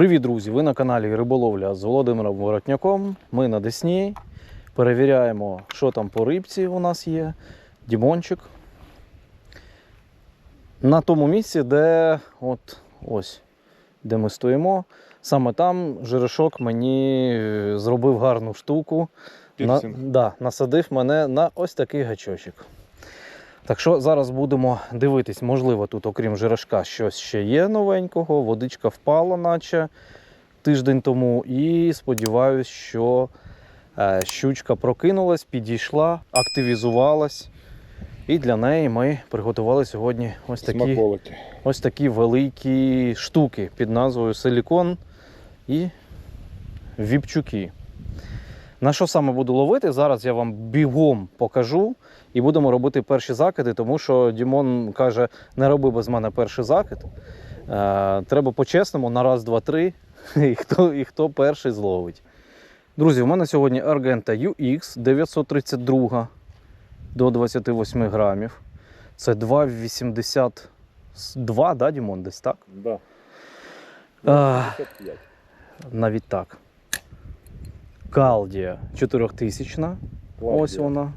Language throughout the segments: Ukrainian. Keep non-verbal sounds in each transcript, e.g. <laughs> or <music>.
Привіт, друзі! Ви на каналі Риболовля з Володимиром Воротняком. Ми на Десні. Перевіряємо, що там по рибці у нас є. Дімончик. На тому місці, де от ось, де ми стоїмо. Саме там Жерешок мені е, зробив гарну штуку. На, да, насадив мене на ось такий гачочок. Так що зараз будемо дивитись, можливо, тут, окрім жерешка, щось ще є новенького. Водичка впала, наче тиждень тому. І сподіваюсь, що е, щучка прокинулась, підійшла, активізувалась. І для неї ми приготували сьогодні ось такі, ось такі великі штуки під назвою силікон і віпчуки. На що саме буду ловити? Зараз я вам бігом покажу і будемо робити перші закиди, тому що Дімон каже: не роби без мене перший закид. Е, треба по-чесному на раз, два, три, <laughs> і хто, і хто перший зловить. Друзі, у мене сьогодні Argenta UX 932 до 28 грамів. Це 2,82, да, Дімон, десь так? Да. А. Навіть так. Калдія 4000. Ось вона.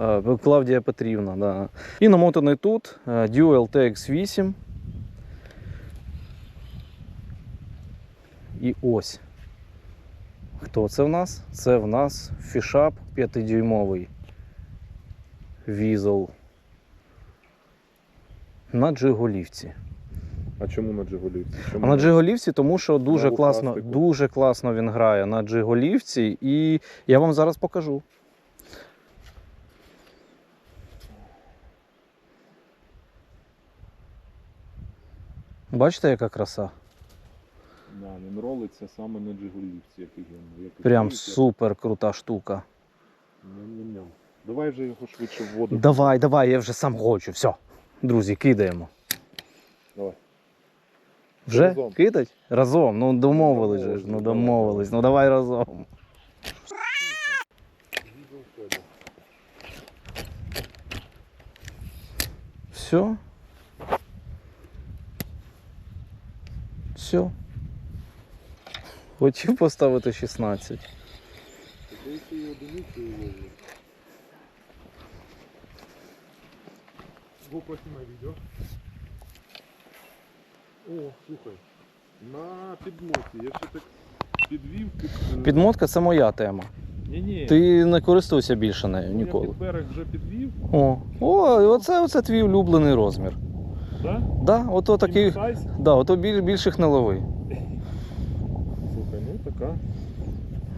Е, Клавдія Петрівна, да. І намотаний тут е, Dual TX8. І ось. Хто це в нас? Це в нас фішап 5-дюймовий. Візел. На джиголівці. А чому на Джигулівці? Чому? А на джиголівці, тому що дуже класно, дуже класно він грає на джиголівці, і я вам зараз покажу. Бачите, яка краса? Да, він ролиться саме на Джигулівці, який він. Як Прям супер крута штука. Ням-ням-ням. Давай вже його швидше в воду. Давай, давай, я вже сам хочу. Все. Друзі, кидаємо. Давай. Вже Разом. кидать? Разом. Ну домовились же ж. Ну Домовились, домовились. Ну давай разом. Все. Все. Хотів поставити 16. GoPro знімай відео. О, слухай. На підмоті. Я ще так підвів під. Підмотка це моя тема. Ні, ні. Ти не користуйся більше нею Я ніколи. під берег вже підвів, О, о, оце, оце твій улюблений розмір. Так? Да, ото такий. Да, ото біль, більших не лови. Слухай, ну така.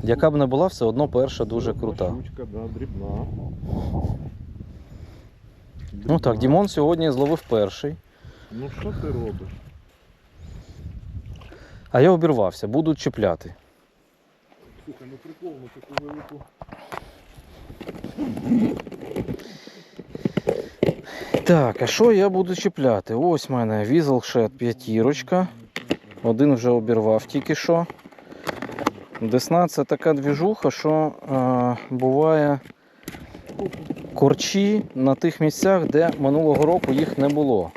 Яка б не була, все одно перша дуже крута. Щучка, да, дрібна. Ну так, Дімон сьогодні зловив перший, Ну що ти робиш? а я обірвався, буду чіпляти. Слухай, ну прикол, ну таку велику. Так, а що я буду чіпляти? Ось в мене візелшет п'ятірочка. Один вже обірвав тільки що. Десна це така двіжуха, що е, буває корчі на тих місцях, де минулого року їх не було.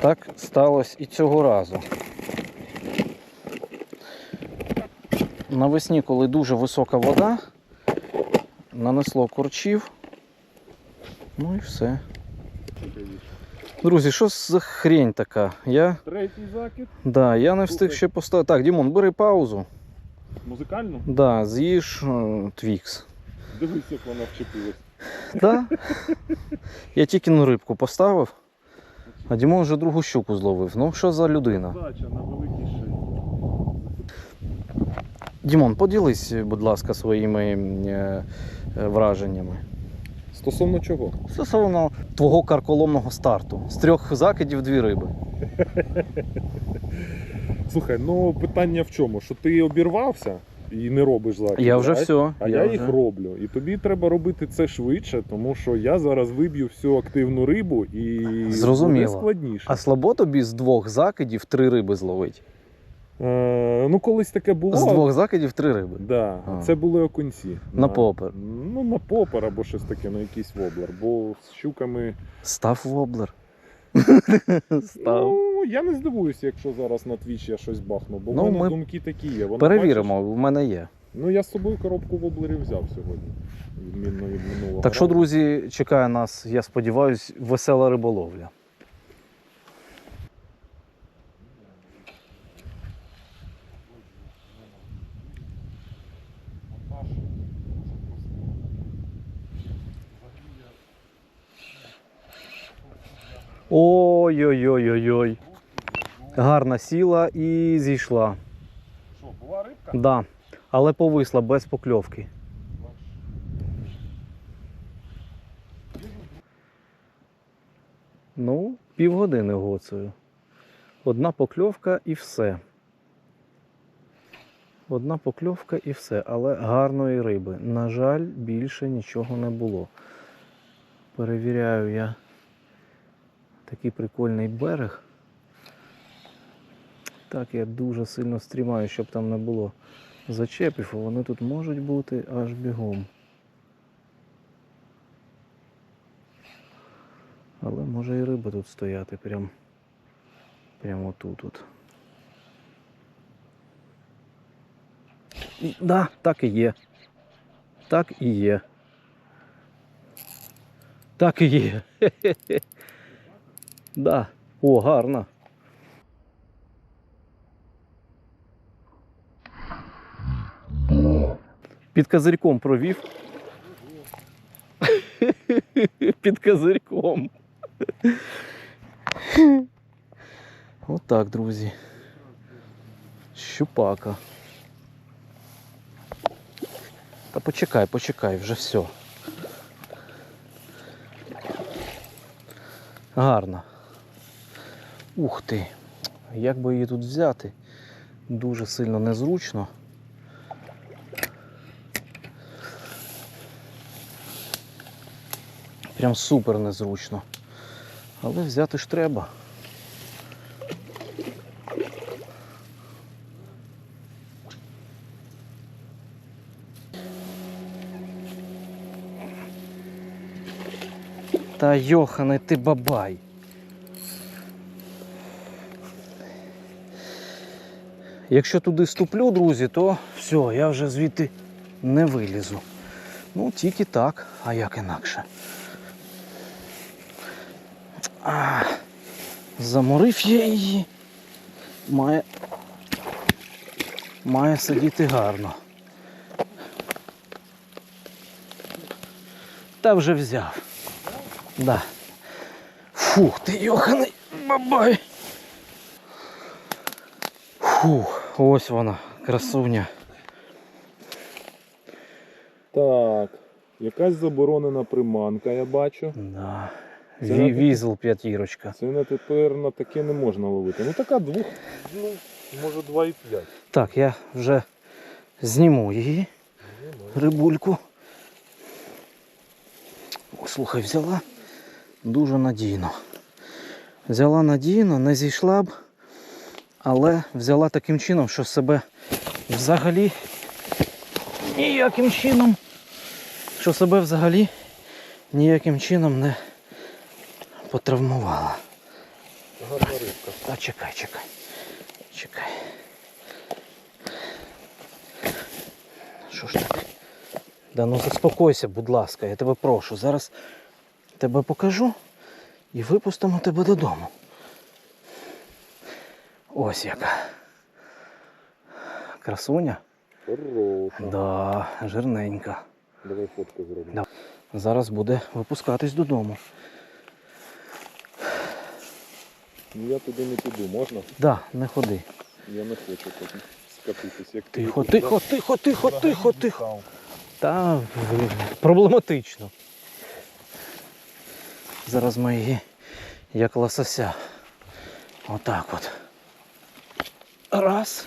Так сталося і цього разу. Навесні, коли дуже висока вода, нанесло корчів. Ну і все. Друзі, що за хрень така? Я, Третій закид. да, я не встиг ще поставити. Так, Дімон, бери паузу. Музикально? Да, з'їж е, твікс. Дивись, як вона вчепилась. Да? Я тільки на рибку поставив, а Дімон вже другу щуку зловив. Ну, що за людина? Дача на великій шиї. Дімон, поділись, будь ласка, своїми е, враженнями. Стосовно чого? Стосовно твого карколомного старту. З трьох закидів дві риби. <laughs> Слухай, ну питання в чому? Що ти обірвався і не робиш закид. Я вже а, все. А я, їх вже... роблю. І тобі треба робити це швидше, тому що я зараз виб'ю всю активну рибу і Зрозуміло. буде складніше. А слабо тобі з двох закидів три риби зловить. Е, ну, колись таке було. З двох закидів три риби. Да, А. це були окунці. На попер. Ну, на попер або щось таке, на якийсь воблер. Бо з щуками. Став воблер. <laughs> Став. Ну, Ну, я не здивуюся, якщо зараз на твіч я щось бахну, бо Ну, в мене ми думки такі є. Вона, Перевіримо, у мене є. ну я з собою коробку воблерів взяв сьогодні. Відмінно від минулого. Так що, разу. друзі, чекає нас, я сподіваюся, весела риболовля. Ой-ой-ой-ой-ой. Гарна сіла і зійшла. Що, була рибка? Да. Але повисла без покльовки. Ну, півгодини гоцею. Одна покльовка і все. Одна покльовка і все, але гарної риби. На жаль, більше нічого не було. Перевіряю я такий прикольний берег. Так, я дуже сильно стрімаю, щоб там не було зачепів, а вони тут можуть бути аж бігом. Але може і риба тут стояти прям, прямо тут. От. Да, так і є. Так і є. Так і є. Хе-хе-хе. <laughs> Да. О, гарно. Під козирьком провів. <laughs> Під козирьком. Отак, друзі. Щупака. Та почекай, почекай, вже все. Гарно. Ух ти. Як би її тут взяти? Дуже сильно незручно. Прям супер незручно. Але взяти ж треба. Та йоханий ти бабай. Якщо туди ступлю, друзі, то все, я вже звідти не вилізу. Ну, тільки так, а як інакше. А, заморив я її. Має, має сидіти гарно. Та вже взяв. Да. Фух, ти йоханий бабай. Фух, ось вона, красуня. Так. Якась заборонена приманка, я бачу. Да. Це Ві- на- п'ятірочка. Це на тепер на таке не можна ловити. Ну така двох, ну, може 2,5. Так, я вже зніму її, рибульку. О, слухай, взяла дуже надійно. Взяла надійно, не зійшла б, але взяла таким чином, що себе взагалі ніяким чином, що себе взагалі ніяким чином не потравмувала. Гарна рибка. Та чекай, чекай. Чекай. Що ж так? Да ну заспокойся, будь ласка, я тебе прошу. Зараз тебе покажу і випустимо тебе додому. Ось яка. Красуня? Хороша. Да, жирненька. Давай фотку зробимо. Да. Зараз буде випускатись додому. Ну я туди не піду, можна? Да, не ходи. Я не хочу потім скатитись. Як ти Тихо, тут тихо, за- тихо, тихо, тихо, тихо. Та проблематично. Зараз ми її як лосося. Отак от. Раз.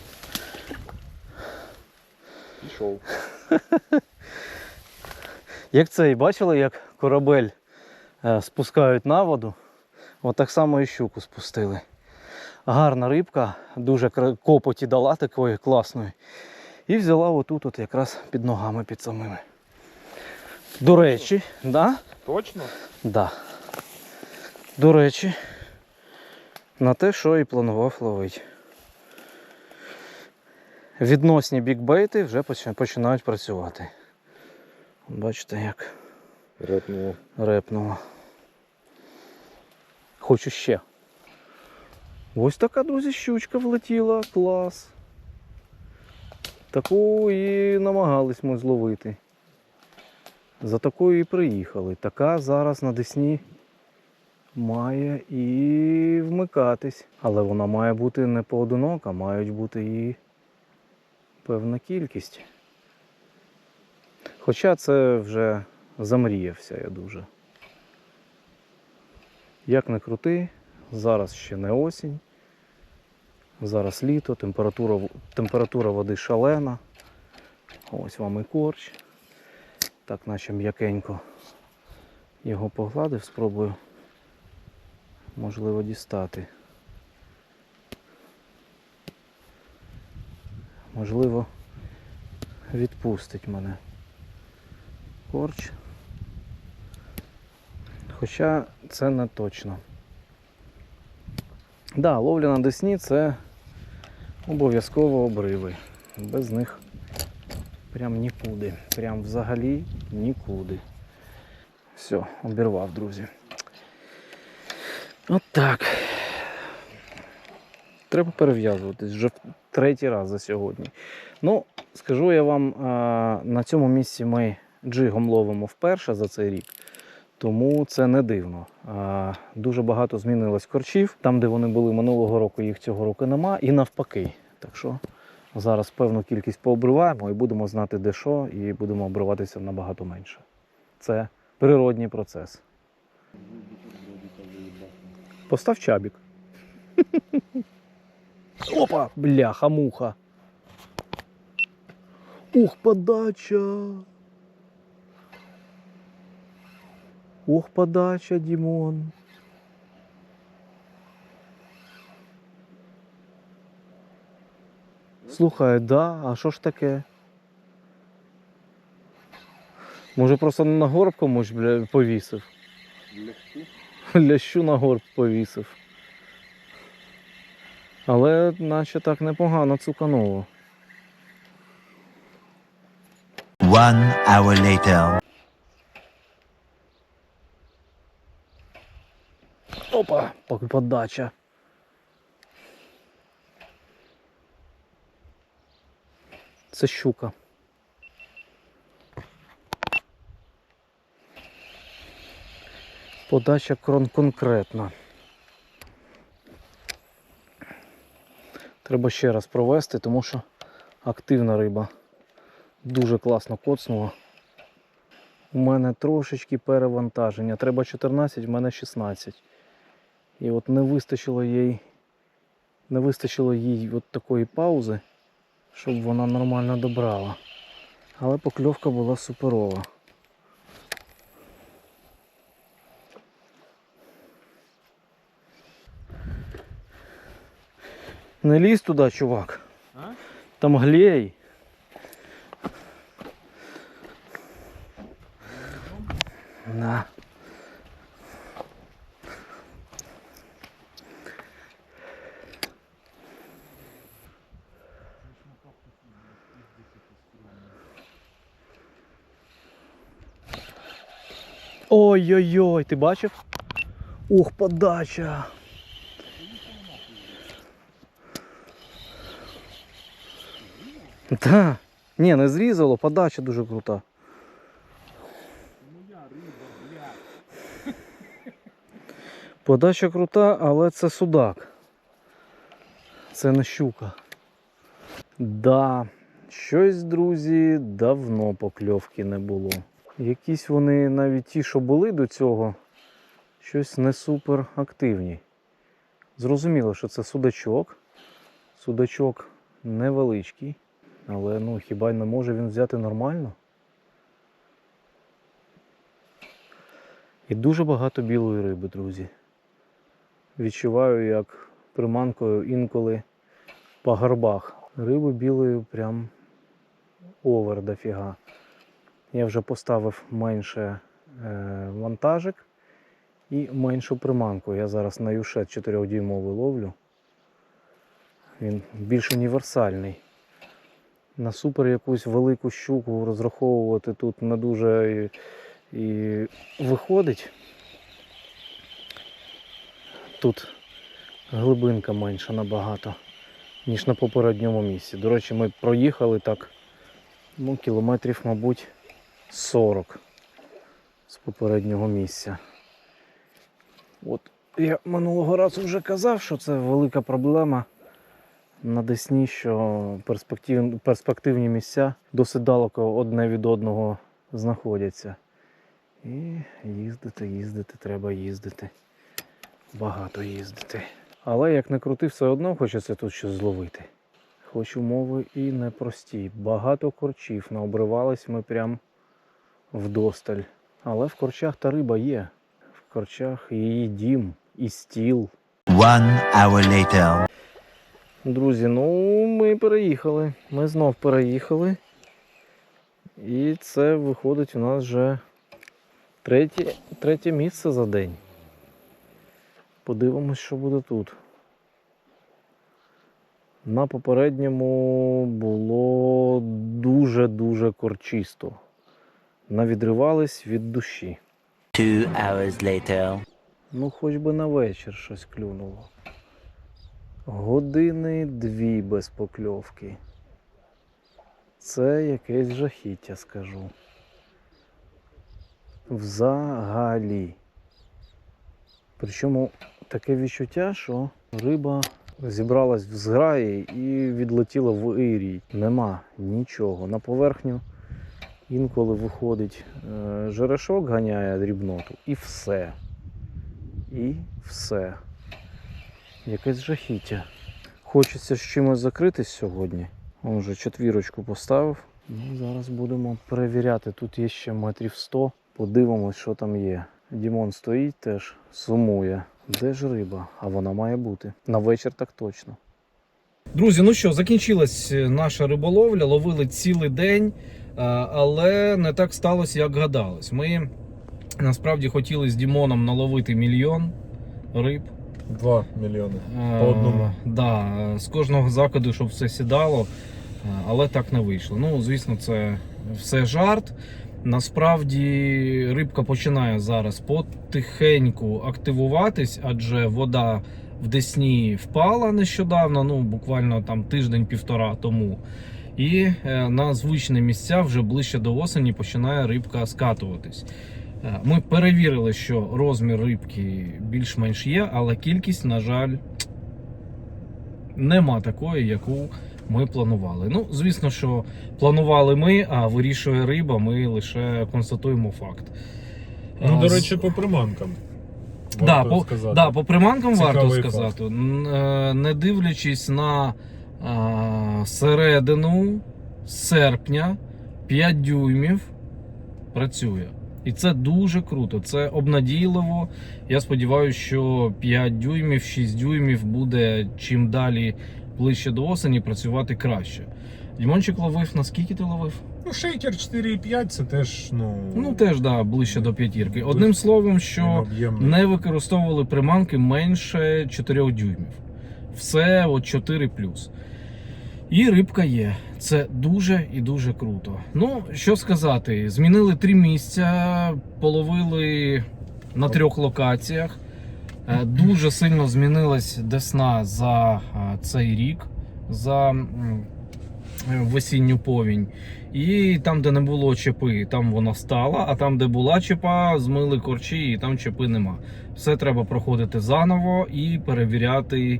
Пішов. <laughs> Як цей, бачили, як корабель е, спускають на воду? От так само і щуку спустили. Гарна рибка, дуже копоті дала такої класної. І взяла отут от якраз під ногами під самими. До речі, да? Точно? Да. До речі, На те, що і планував ловити. Відносні бікбейти вже починають працювати. Бачите, як Репнуло. репнуло. Хочу ще. Ось така, друзі, щучка влетіла. Клас. Таку і намагались ми зловити. За такою і приїхали. Така зараз на Десні має і вмикатись. Але вона має бути не поодинока, мають бути і певна кількість. Хоча це вже замріявся я дуже. Як не крути, зараз ще не осінь. Зараз літо, температура, температура води шалена. Ось вам і корч. Так, наче м'якенько його погладив, спробую можливо дістати. Можливо, відпустить мене корч. Хоча це не точно. Да, ловля на Десні це обов'язково обриви. Без них прям нікуди. Прям взагалі нікуди. Все, обірвав, друзі. От так. Треба перев'язуватись вже третій раз за сьогодні. Ну, скажу я вам, на цьому місці ми джигом ловимо вперше за цей рік. Тому це не дивно. Дуже багато змінилось корчів. Там, де вони були минулого року, їх цього року нема, і навпаки. Так що зараз певну кількість пообриваємо і будемо знати, де що, і будемо обриватися набагато менше. Це природній процес. Постав чабік. <laughs> Опа! Бляха, муха. Ух, подача. Ох, подача, Дімон. Слухай, да, а що ж таке? Може просто на горб комусь бля, повісив? Лящу на горб повісив. Але наче так непогано цукануло. One hour later. Опа, подача. Це щука. Подача крон конкретна. Треба ще раз провести, тому що активна риба. Дуже класно коцнула. У мене трошечки перевантаження. Треба 14, в мене 16. І от не вистачило їй, не вистачило їй от такої паузи, щоб вона нормально добрала. Але покльовка була суперова. Не лізь туди, чувак. А? Там глей. На. Ой-ой-ой, ти бачив? Ух, подача. Так. Ні, не зрізало, подача дуже крута. Подача крута, але це судак. Це не щука. Да, щось, друзі, давно покльовки не було. Якісь вони навіть ті, що були до цього, щось не супер активні. Зрозуміло, що це судачок. Судачок невеличкий, але ну хіба не може він взяти нормально? І дуже багато білої риби, друзі. Відчуваю, як приманкою інколи по горбах. Риби білої прям овер дофіга. Я вже поставив менше е, вантажик і меншу приманку. Я зараз на юшет 4 дюймовий ловлю. Він більш універсальний. На супер якусь велику щуку розраховувати тут не дуже і, і виходить. Тут глибинка менша набагато, ніж на попередньому місці. До речі, ми проїхали так ну, кілометрів, мабуть, 40 з попереднього місця. От я минулого разу вже казав, що це велика проблема на Десні, що перспектив... перспективні місця досить далеко одне від одного знаходяться. І їздити, їздити, треба їздити. Багато їздити. Але як не крути, все одно хочеться тут щось зловити. Хоч умови і непрості. Багато корчів, наобривались ми прям вдосталь. Але в корчах та риба є. В корчах її дім, і стіл. One hour later. Друзі, ну ми переїхали. Ми знов переїхали. І це виходить у нас вже третє, третє місце за день. Подивимось, що буде тут. На попередньому було дуже-дуже корчисто. Навідривались від душі. Two hours later. Ну, хоч би на вечір щось клюнуло. Години дві без покльовки. Це якесь жахіття, скажу. Взагалі. Причому таке відчуття, що риба зібралась в зграї і відлетіла в ірій. Нема нічого. На поверхню інколи виходить е, жерешок, ганяє дрібноту, і все. І все. Якесь жахіття. Хочеться з чимось закритись сьогодні. Он вже четвірочку поставив. Ну, зараз будемо перевіряти. Тут є ще метрів 100. Подивимось, що там є. Дімон стоїть теж, сумує. Де ж риба? А вона має бути. На вечір так точно. Друзі, ну що, закінчилась е, наша риболовля, ловили цілий день, але не так сталося, як гадалось. Ми насправді хотіли з Дімоном наловити мільйон риб. Два мільйони. Е, По одному. Да, з кожного закиду, щоб все сідало, е, але так не вийшло. Ну, звісно, це все жарт. Насправді рибка починає зараз потихеньку активуватись, адже вода в Десні впала нещодавно, ну буквально там тиждень-півтора тому. І е, на звичні місця вже ближче до осені починає рибка скатуватись. Е, Ми перевірили, що розмір рибки більш-менш є, але кількість, на жаль, нема такої, яку ми планували. Ну, звісно, що планували ми, а вирішує риба, ми лише констатуємо факт. Ну, Е, до речі, по приманкам. Да, по, да, по приманкам Цікавий варто сказати, Н- е, не дивлячись на а, середину серпня 5 дюймів працює. І це дуже круто, це обнадійливо. Я сподіваюся, що 5 дюймів, 6 дюймів буде чим далі ближче до осені працювати краще. Дімончик ловив, наскільки ти ловив? Ну, шейкер 4,5 це теж, ну. Ну теж да, ближче до п'ятірки. Одним словом, що. не використовували приманки менше 4 дюймів. Все от 4 І рибка є. Це дуже і дуже круто. Ну, що сказати, змінили три місця, половили на трьох локаціях. Е, Дуже сильно змінилась десна за е, цей рік, за м, в осінню повінь. І там, де не було чепи, там вона стала, а там, де була чепа, змили корчі, і там чепи нема. Все треба проходити заново і перевіряти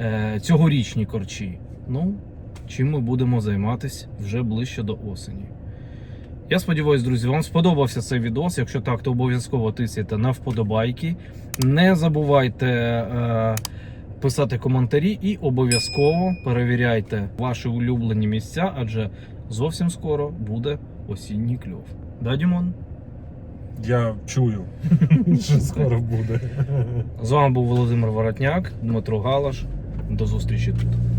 е, цьогорічні корчі. Ну, чим ми будемо займатися вже ближче до осені. Я сподіваюся, друзі, вам сподобався цей відос. Якщо так, то обов'язково тисяйте на вподобайки. Не забувайте е, писати коментарі і обов'язково перевіряйте ваші улюблені місця, адже зовсім скоро буде осінній кльов. Да, Дімон? Я чую, <laughs> що скоро буде. З вами був Володимир Воротняк, Дмитро Галаш. До зустрічі тут.